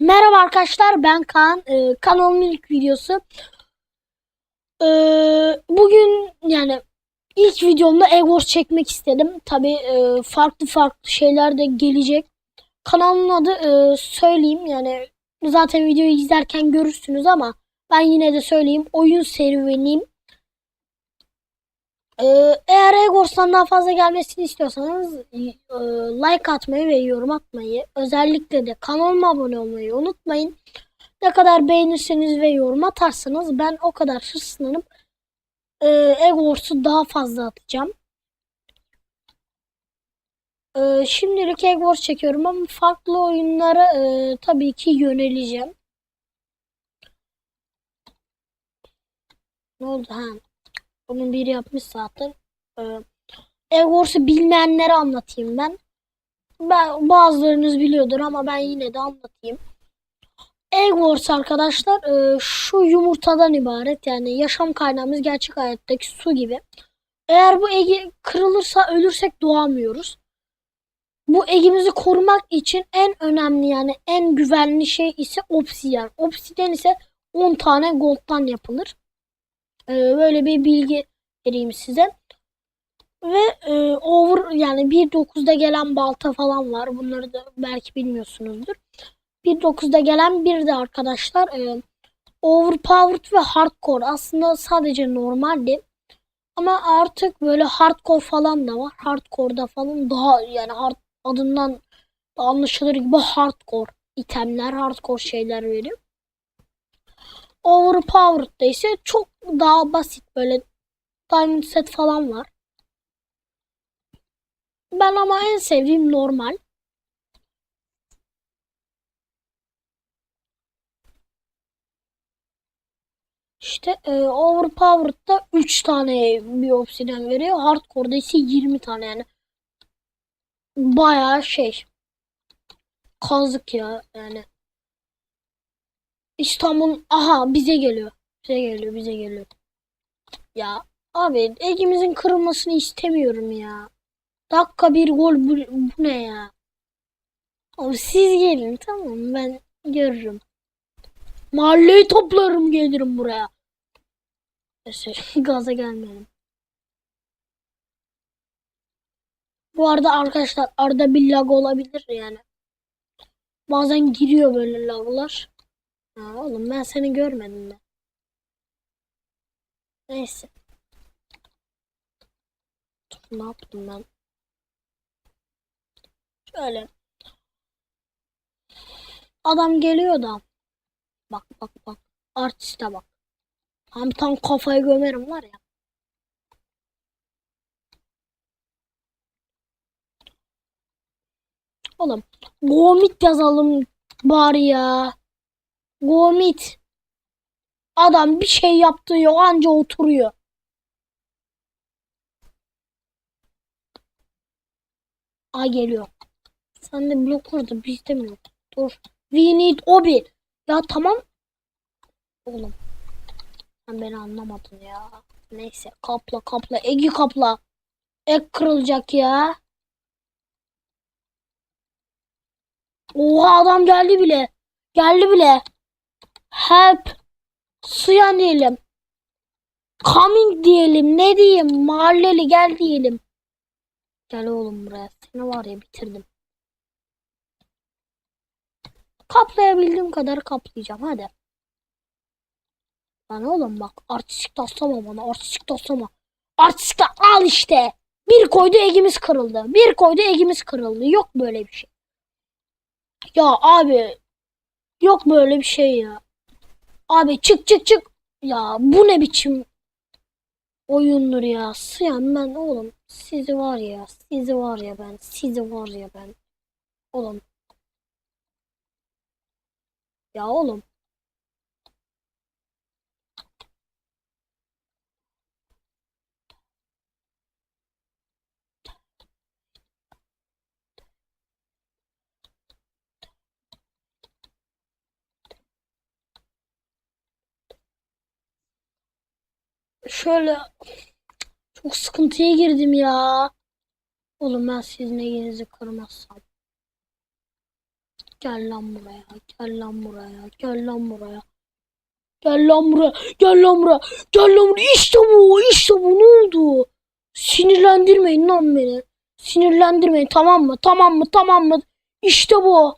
Merhaba arkadaşlar ben Kaan. Ee, kanalımın ilk videosu. Ee, bugün yani ilk videomda Wars çekmek istedim. Tabi farklı farklı şeyler de gelecek. Kanalımın adı e, söyleyeyim yani zaten videoyu izlerken görürsünüz ama ben yine de söyleyeyim. Oyun serüveniyim. Ee, eğer Egg Wars'tan daha fazla gelmesini istiyorsanız e, like atmayı ve yorum atmayı özellikle de kanalıma abone olmayı unutmayın. Ne kadar beğenirseniz ve yorum atarsanız ben o kadar hırslanıp e, Egg Wars'u daha fazla atacağım. E, şimdilik Egg Wars çekiyorum ama farklı oyunlara tabii ki yöneleceğim. Ne oldu ha? Bunun biri yapmış zaten. Ee, Egg Wars'u bilmeyenlere anlatayım ben. ben. Bazılarınız biliyordur ama ben yine de anlatayım. Egg Wars arkadaşlar e, şu yumurtadan ibaret. Yani yaşam kaynağımız gerçek hayattaki su gibi. Eğer bu egi kırılırsa ölürsek doğamıyoruz. Bu egimizi korumak için en önemli yani en güvenli şey ise obsidian. Obsidian ise 10 tane gold'dan yapılır. Ee, böyle bir bilgi vereyim size. Ve e, over yani 1.9'da gelen balta falan var. Bunları da belki bilmiyorsunuzdur. 1.9'da gelen bir de arkadaşlar e, overpowered ve hardcore. Aslında sadece normaldi. Ama artık böyle hardcore falan da var. Hardcore'da falan daha yani hard adından da anlaşılır gibi hardcore itemler, hardcore şeyler veriyor. Overpowered'da ise çok daha basit böyle diamond set falan var. Ben ama en sevdiğim normal. İşte e, Overpowered'da 3 tane bir obsidian veriyor. Hardcore'da ise 20 tane yani. Bayağı şey. Kazık ya yani. İstanbul aha bize geliyor. Bize geliyor, bize geliyor. Ya abi egimizin kırılmasını istemiyorum ya. Dakika bir gol bu, bu ne ya? Abi siz gelin tamam ben görürüm. Mahalleyi toplarım gelirim buraya. Gaza gelmeyelim. Bu arada arkadaşlar arada bir lag olabilir yani. Bazen giriyor böyle laglar. Ha, oğlum ben seni görmedim mi? Neyse. Ne yaptım ben? Şöyle. Adam geliyor da. Bak bak bak. Artiste bak. Tam tam kafayı gömerim var ya. Oğlum. Gomit yazalım bari ya. Gomit. Adam bir şey yaptığı yok anca oturuyor. Ay geliyor. Sen de blok vardı bizde mi yok? Dur. We need obi. Ya tamam. Oğlum. Sen beni anlamadın ya. Neyse kapla kapla. Egi kapla. Ek kırılacak ya. Oha adam geldi bile. Geldi bile. Help. Suya diyelim. Coming diyelim. Ne diyeyim? Mahalleli gel diyelim. Gel oğlum buraya. Seni var ya bitirdim. Kaplayabildiğim kadar kaplayacağım. Hadi. Lan oğlum bak. Artistik taslama bana. Artistik taslama. Artistik de al işte. Bir koydu egimiz kırıldı. Bir koydu egimiz kırıldı. Yok böyle bir şey. Ya abi. Yok böyle bir şey ya. Abi çık çık çık. Ya bu ne biçim oyundur ya. Sıyan ben oğlum. Sizi var ya. Sizi var ya ben. Sizi var ya ben. Oğlum. Ya oğlum. Şöyle çok sıkıntıya girdim ya. Oğlum ben sizin elinizi kırmazsam. Gel lan buraya. Gel lan buraya. Gel lan buraya. Gel lan buraya. Gel lan buraya. Gel lan buraya. İşte bu. İşte bu. Ne oldu? Sinirlendirmeyin lan beni. Sinirlendirmeyin. Tamam mı? Tamam mı? Tamam mı? İşte bu.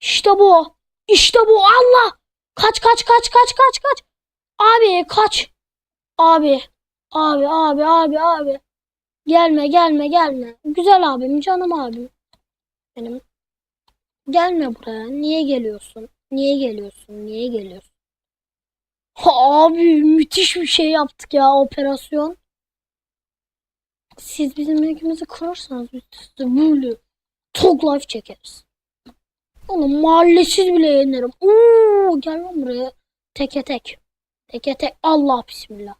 İşte bu. İşte bu. Allah. Kaç kaç kaç kaç kaç kaç. Abi kaç. Abi. Abi abi abi abi. Gelme gelme gelme. Güzel abim canım abim. Benim. Gelme buraya. Niye geliyorsun? Niye geliyorsun? Niye geliyorsun? Ha, abi müthiş bir şey yaptık ya operasyon. Siz bizim mülkümüzü kırarsanız biz size böyle çok life çekeriz. Oğlum mahallesiz bile yenerim. Oo, gel buraya. Teke tek. Teke tek. Allah bismillah.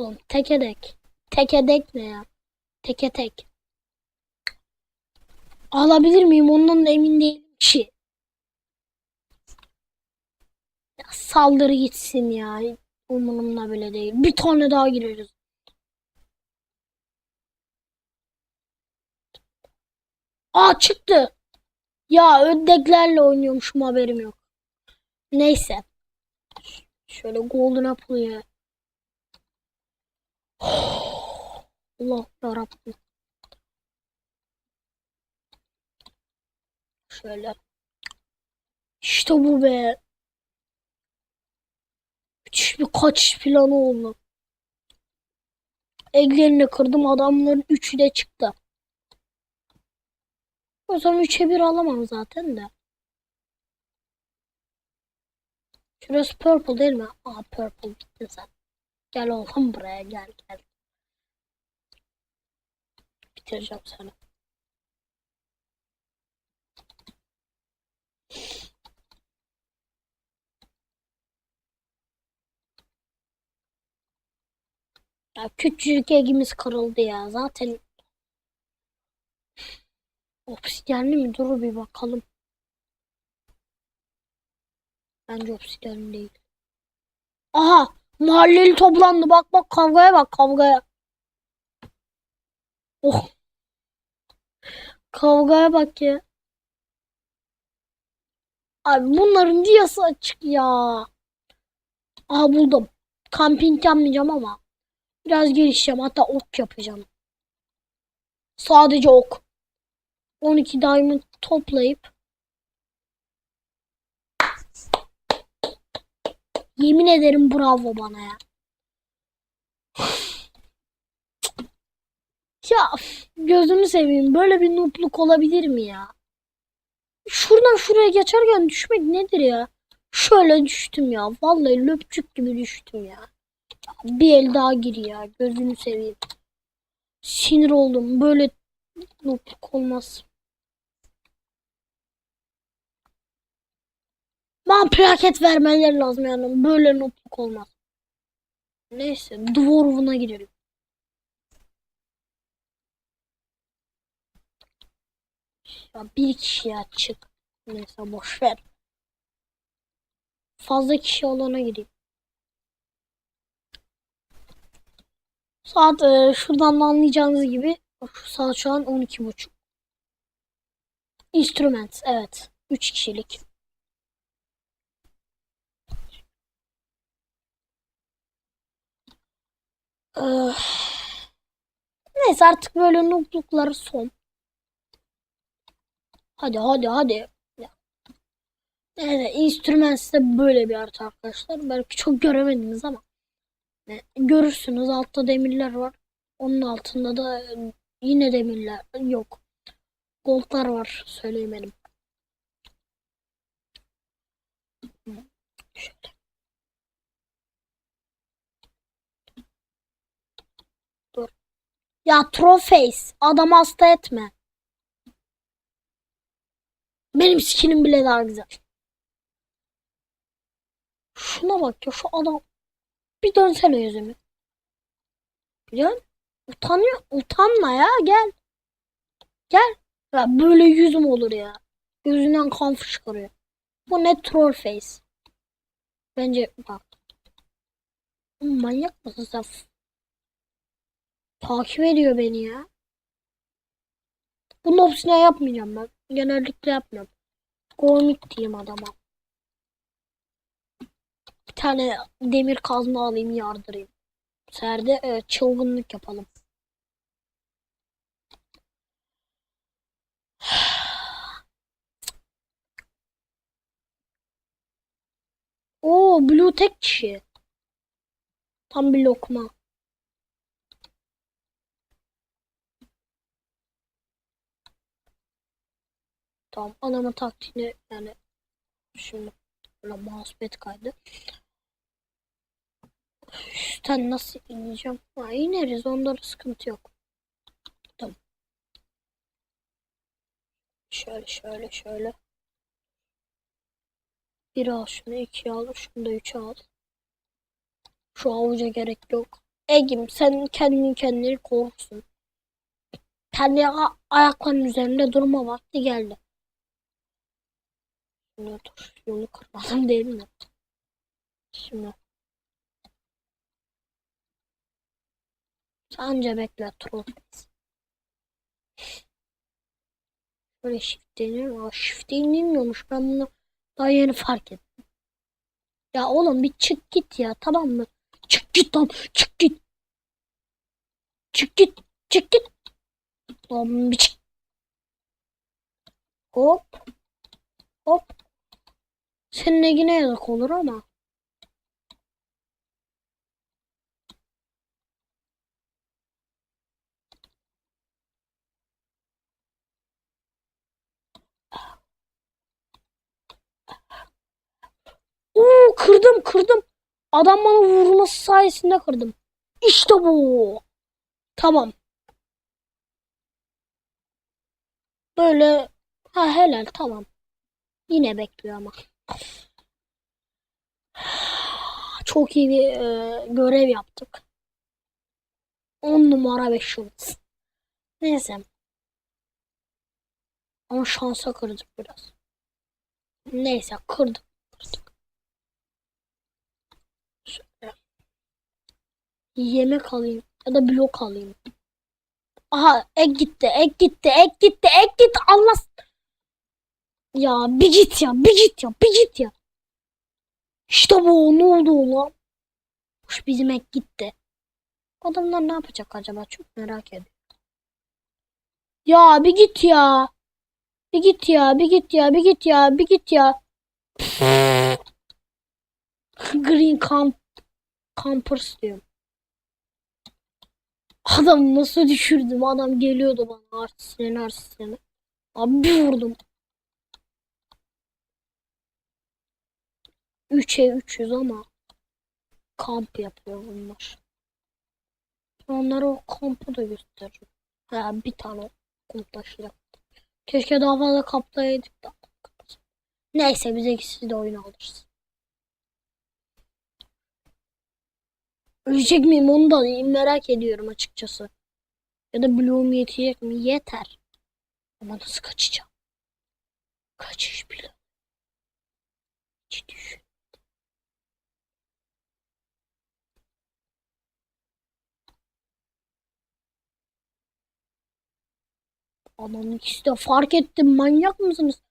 Oğlum teke tek. Teke tek ne ya? Teke tek. Alabilir miyim? Ondan da emin değilim ki. Ya saldırı gitsin ya. Umurumda bile değil. Bir tane daha gireriz. Aa çıktı. Ya ördeklerle oynuyormuşum haberim yok. Neyse. Şöyle golden apple'ı Allah yarabbim. Şöyle. İşte bu be. Müthiş bir kaçış planı oldu. Eglerini kırdım adamların üçü de çıktı. O zaman 3'e 1 alamam zaten de. Şurası purple değil mi? Aa purple gittin sen. Gel oğlum buraya gel gel. Bitireceğim seni. Ya küçücük egimiz kırıldı ya. Zaten obsidyenli mi? Dur bir bakalım. Bence obsidyenli değil. Aha! Mahalleli toplandı. Bak bak kavgaya bak kavgaya. Oh. Kavgaya bak ya. Abi bunların diyası açık ya. Aha buldum. Kamping yapmayacağım ama. Biraz gelişeceğim. Hatta ok yapacağım. Sadece ok. 12 diamond toplayıp Yemin ederim bravo bana ya. Ya gözünü seveyim. Böyle bir noobluk olabilir mi ya? Şuradan şuraya geçerken düşmek nedir ya? Şöyle düştüm ya. Vallahi löpçük gibi düştüm ya. Bir el daha gir ya. Gözünü seveyim. Sinir oldum. Böyle noobluk olmaz. Bana plaket vermeleri lazım yani. Böyle noobluk olmaz. Neyse. Dwarf'una girelim. Ya bir kişi açık. Neyse boş ver. Fazla kişi olana gireyim. Saat e, şuradan da anlayacağınız gibi şu saat şu an 12.30. Instrument evet. 3 kişilik. Öh. Neyse artık böyle nooblukları son. Hadi hadi hadi. Evet, Instruments de böyle bir harita arkadaşlar. Belki çok göremediniz ama. Görürsünüz altta demirler var. Onun altında da yine demirler yok. Goldlar var söyleyemedim. Şöyle. Dur. Ya Troface adam hasta etme. Benim skinim bile daha güzel. Şuna bak ya şu adam. Bir dönsene yüzümü. Gel. Utanıyor. Utanma ya gel. Gel. Ya böyle yüzüm olur ya. Gözünden kan fışkırıyor. Bu ne troll face. Bence bak. Manyak mısın sen? Takip ediyor beni ya. Bunun hepsine yapmayacağım ben. Genellikle yapmıyorum. Gormit diyeyim adama. Bir tane demir kazma alayım yardırayım. Bu sefer de e, çılgınlık yapalım. Oo blue tek kişi. Tam bir lokma. Tamam adamın taktiğini yani şimdi böyle mousepad kaydı. Üstten nasıl ineceğim? Ha, ineriz onda da sıkıntı yok. Tamam. Şöyle şöyle şöyle. Bir al şunu, iki al, şunu da üç al. Şu avuca gerek yok. Egim sen kendini kendini korursun. Kendi ayaklarının üzerinde durma vakti geldi. Dur, yolu kırmadım değil mi? Şimdi. Anca bekle troll. Böyle shift deniyor. Aa, shift denilmiyormuş. Ben bunu daha yeni fark ettim. Ya oğlum bir çık git ya tamam mı? Çık git lan çık git. Çık git çık git. Lan bir çık. Hop. Hop. Seninle yine yazık olur ama. Oo kırdım kırdım. Adam bana vurması sayesinde kırdım. İşte bu. Tamam. Böyle ha helal tamam. Yine bekliyor ama. Çok iyi bir e, görev yaptık. 10 numara 5 yıldız. Neyse. Ama şansa kırdık biraz. Neyse kırdık. kırdık. Şöyle. Yemek alayım ya da blok alayım. Aha ek gitti ek gitti ek gitti ek gitti Allah. Ya bir git ya bir git ya bir git ya. İşte bu ne oldu oğlum? Kuş bizim ek gitti. Adamlar ne yapacak acaba çok merak ediyorum. Ya bir git ya. Bir git ya bir git ya bir git ya bir git ya. Green Camp Campers diyorum. Adam nasıl düşürdüm? Adam geliyordu bana artistlerini artistlerini. Abi bir vurdum. 3'e 300 ama kamp yapıyor bunlar. Onlara o kampı da gösteririm. Ha, bir tane kamp taşıyacak. Keşke daha fazla kaptaydık da. Neyse bize ikisi de oyun alırız. Ölecek miyim onu da merak ediyorum açıkçası. Ya da bloğum yetecek mi? Yeter. Ama nasıl kaçacağım? Kaçış bile. Hiç düşün. Adamın ikisi de fark ettim. Manyak mısınız?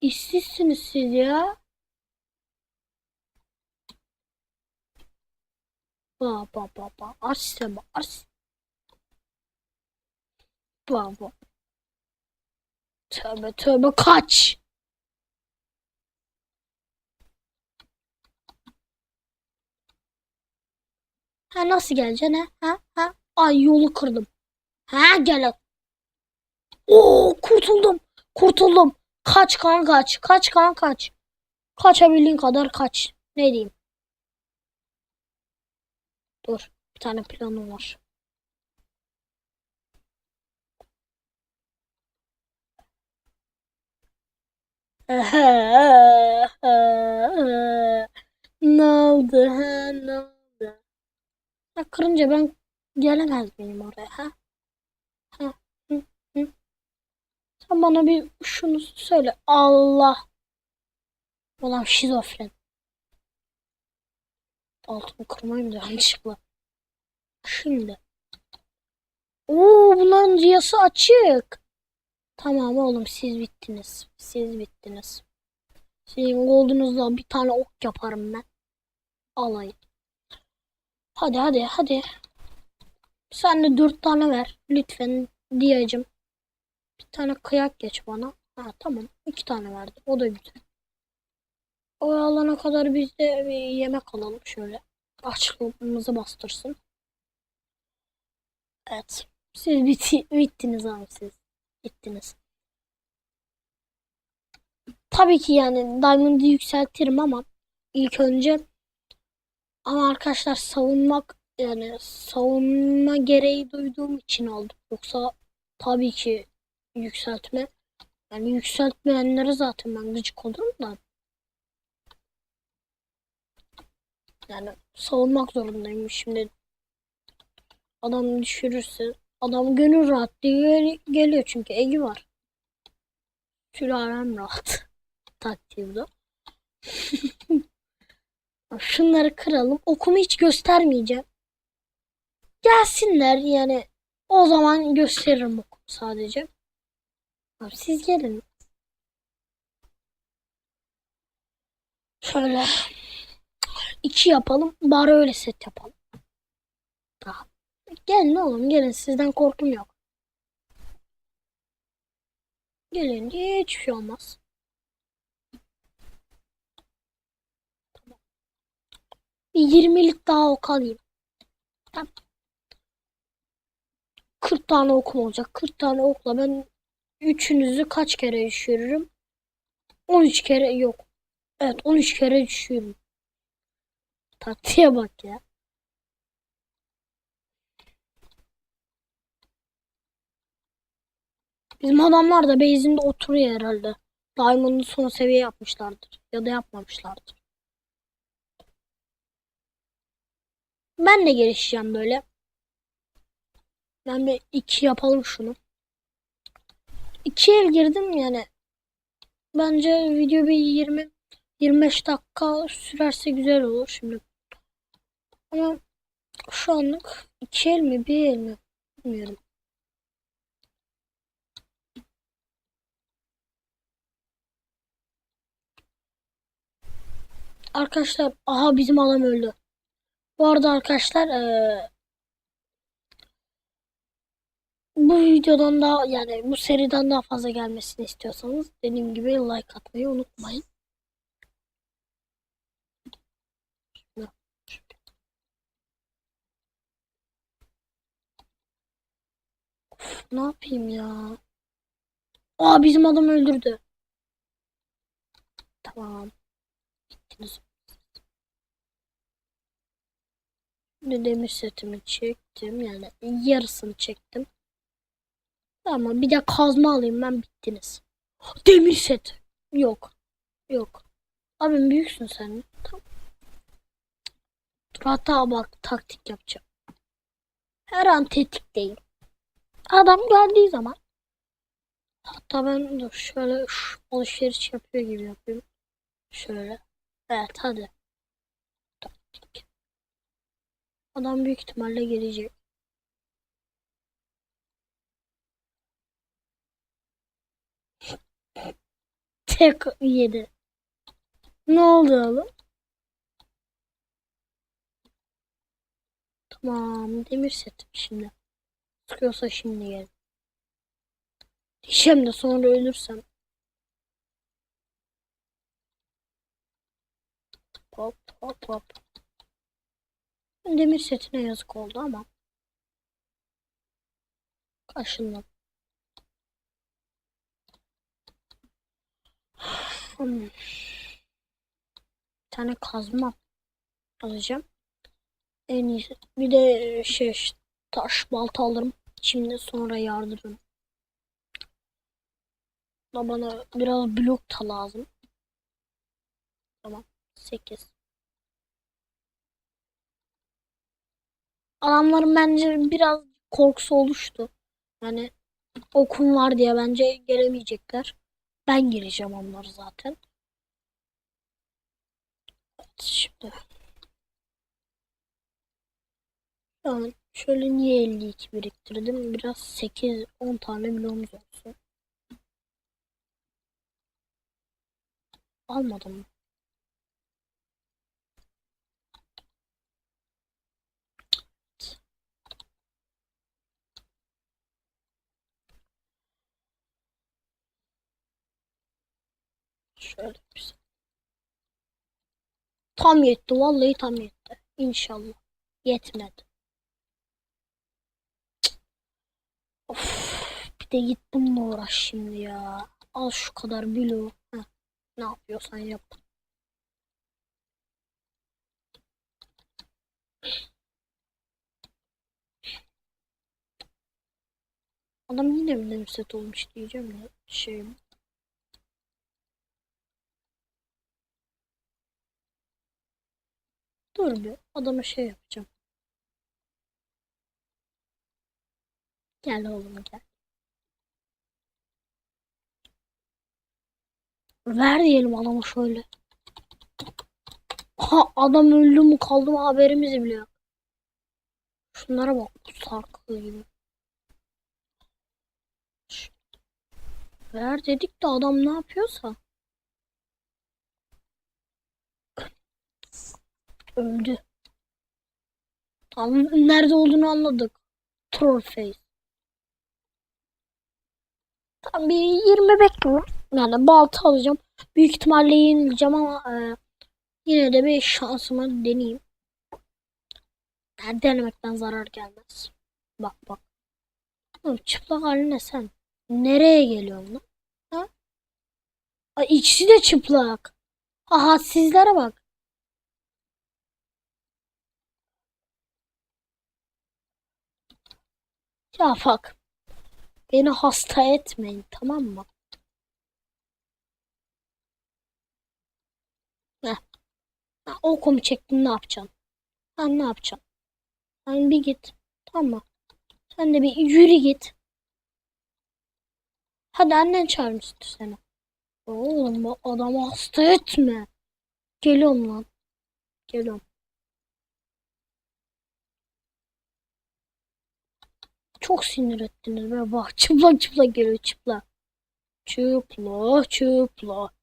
İşsizsiniz siz ya. Ba ba ba ba. Arsene ars. Ba ba. Tövbe tövbe kaç. Ha nasıl geleceksin ha? Ha ha. Ay yolu kırdım. Ha gel. Oo kurtuldum. Kurtuldum. Kaç kan kaç. Kaç kan kaç. Kaçabildiğin kadar kaç. Ne diyeyim? Dur. Bir tane planım var. ne oldu ha ne oldu? Ha, kırınca ben gelemez miyim oraya? Ha, Sen bana bir şunu söyle. Allah. Ulan şizofren. Altını kırmayayım da yanlışlıkla. Şimdi. Oo bunların riyası açık. Tamam oğlum siz bittiniz. Siz bittiniz. Sizin gold'unuzla bir tane ok yaparım ben. Alayım. Hadi hadi hadi. Sen de dört tane ver. Lütfen diyeceğim. Tane kıyak geç bana. Ha tamam. iki tane verdim. O da güzel. O alana kadar biz de bir yemek alalım şöyle. Açlığımızı bastırsın. Evet. Siz bitti, bittiniz abi siz. Bittiniz. Tabii ki yani Diamond'ı yükseltirim ama ilk önce ama arkadaşlar savunmak yani savunma gereği duyduğum için aldım. Yoksa tabii ki yükseltme. Yani yükseltmeyenlere zaten ben gıcık olurum da. Yani savunmak zorundayım şimdi. Adam düşürürse adam gönül rahat diye geliyor çünkü Egi var. Sülalem rahat. Taktiği bu. Şunları kıralım. Okumu hiç göstermeyeceğim. Gelsinler yani. O zaman gösteririm okumu sadece. Siz gelin. Şöyle iki yapalım. Bari öyle set yapalım. Daha. Gelin oğlum gelin. Sizden korkum yok. Gelin hiçbir şey olmaz. Bir 20'lik daha ok alayım. Tamam. 40 tane okum olacak. 40 tane okla ben üçünüzü kaç kere düşürürüm? 13 kere yok. Evet 13 kere düşürürüm. Taktiğe bak ya. Bizim adamlar da base'inde oturuyor herhalde. Diamond'ın son seviye yapmışlardır. Ya da yapmamışlardır. Ben de gelişeceğim böyle. Ben bir iki yapalım şunu. İki el girdim yani. Bence video bir 20 25 dakika sürerse güzel olur şimdi. Ama şu anlık iki el mi bir el mi bilmiyorum. Arkadaşlar aha bizim adam öldü. Bu arada arkadaşlar eee, bu videodan daha yani bu seriden daha fazla gelmesini istiyorsanız dediğim gibi like atmayı unutmayın. Uf, ne yapayım ya? Aa bizim adam öldürdü. Tamam. Gittiniz. Şimdi demir setimi çektim. Yani yarısını çektim. Tamam bir de kazma alayım ben bittiniz. Demir set. Yok. Yok. Abim büyüksün sen. Tamam. Dur hatta bak taktik yapacağım. Her an tetikteyim. Adam geldiği zaman hatta ben dur şöyle şu alışveriş yapıyor gibi yapayım. Şöyle. Evet hadi. Taktik. Adam büyük ihtimalle gelecek. Tek yedi. Ne oldu oğlum? Tamam demir setim şimdi. Sıkıyorsa şimdi gel. Diyeceğim de sonra ölürsem. Hop hop hop. Demir setine yazık oldu ama. Kaşındım. Hmm. Bir tane kazma alacağım. En iyisi. Bir de şey taş balta alırım. Şimdi sonra yardırırım. Da bana biraz blok da lazım. Tamam. 8. Adamların bence biraz korkusu oluştu. Yani okum var diye bence gelemeyecekler. Ben gireceğim onları zaten. Evet, şimdi. Yani şöyle niye 52 biriktirdim? Biraz 8-10 tane bloğumuz olsun. Almadım. Şey. Tam yetti. Vallahi tam yetti. İnşallah. Yetmedi. Of, bir de git bununla uğraş şimdi ya. Al şu kadar bilo. Heh, ne yapıyorsan yap. Adam yine mi set olmuş diyeceğim ya. Şey Dur bir adama şey yapacağım. Gel oğlum gel. Ver diyelim adama şöyle. Ha adam öldü mü kaldı mı haberimiz bile yok. Şunlara bak sarkığı gibi. Ver dedik de adam ne yapıyorsa. Öldü. Tamam nerede olduğunu anladık. Trollface. Tam bir 20 bekliyorum. Yani balta alacağım. Büyük ihtimalle yenileceğim ama e, yine de bir şansımı deneyeyim. Yani denemekten zarar gelmez. Bak bak. Oğlum çıplak haline sen. Nereye geliyorsun lan? Ha? Ay, ikisi de çıplak. Aha sizlere bak. Ya bak. Beni hasta etmeyin tamam mı? Heh. Ha, o komu çektin ne yapacaksın? Ha ne yapacaksın? Sen bir git. Tamam. Sen de bir yürü git. Hadi annen çağırmıştır seni. Oğlum bu adamı hasta etme. Geliyorum lan. Geliyorum. Çok sinir ettiniz be. Bak çıplak çıplak geliyor çıplak. Çıplak çıplak.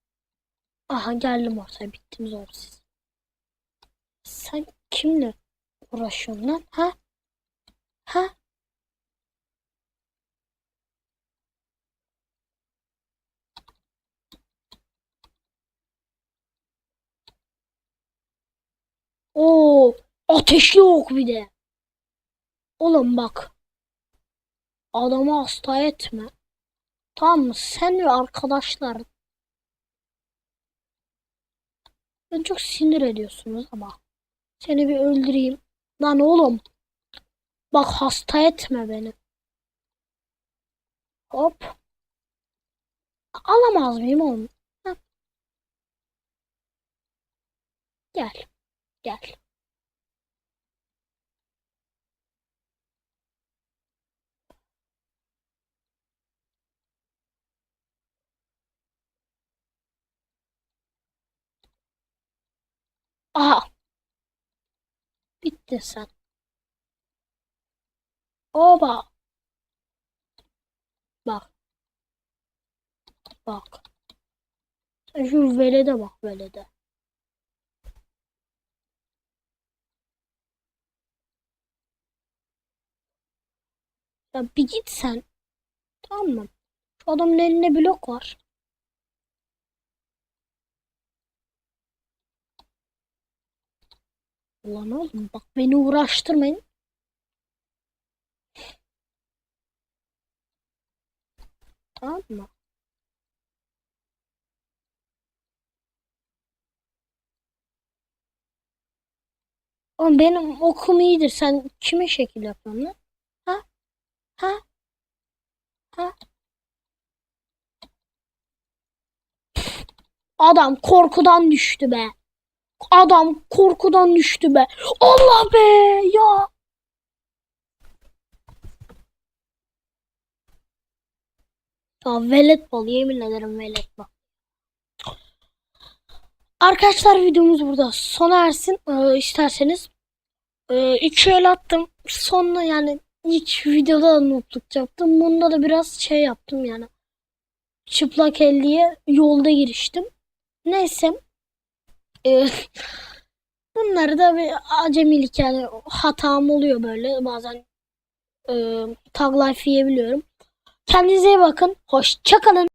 Aha geldim ortaya bittiniz oğlum siz. Sen kimle uğraşıyorsun lan? Ha? Ha? Oo, ateşli ok bir de. Oğlum bak. Adamı hasta etme. Tamam mı? Sen ve arkadaşlar. Beni çok sinir ediyorsunuz ama. Seni bir öldüreyim. Lan oğlum. Bak hasta etme beni. Hop. Alamaz mıyım oğlum? Gel. Gel. Aha. Bitti sen. Oba. Bak. Bak. Şu velede bak velede. Ya bir git sen. Tamam mı? Şu adamın elinde blok var. Ulan oğlum bak beni uğraştırmayın. Tamam mı? Oğlum benim okum iyidir. Sen kime şekil yapıyorsun lan? Ha? Ha? Ha? Adam korkudan düştü be. Adam korkudan düştü be. Allah be ya. Ya velet bal yemin ederim velet bal. Arkadaşlar videomuz burada sona ersin. Ee, isterseniz ee, iki el attım. Sonra yani ilk videoda da yaptım. Bunda da biraz şey yaptım yani. Çıplak elliye yolda giriştim. Neyse. Ee, bunları da bir acemilik yani hatam oluyor böyle bazen e, tag life yiyebiliyorum. Kendinize iyi bakın. Hoşçakalın.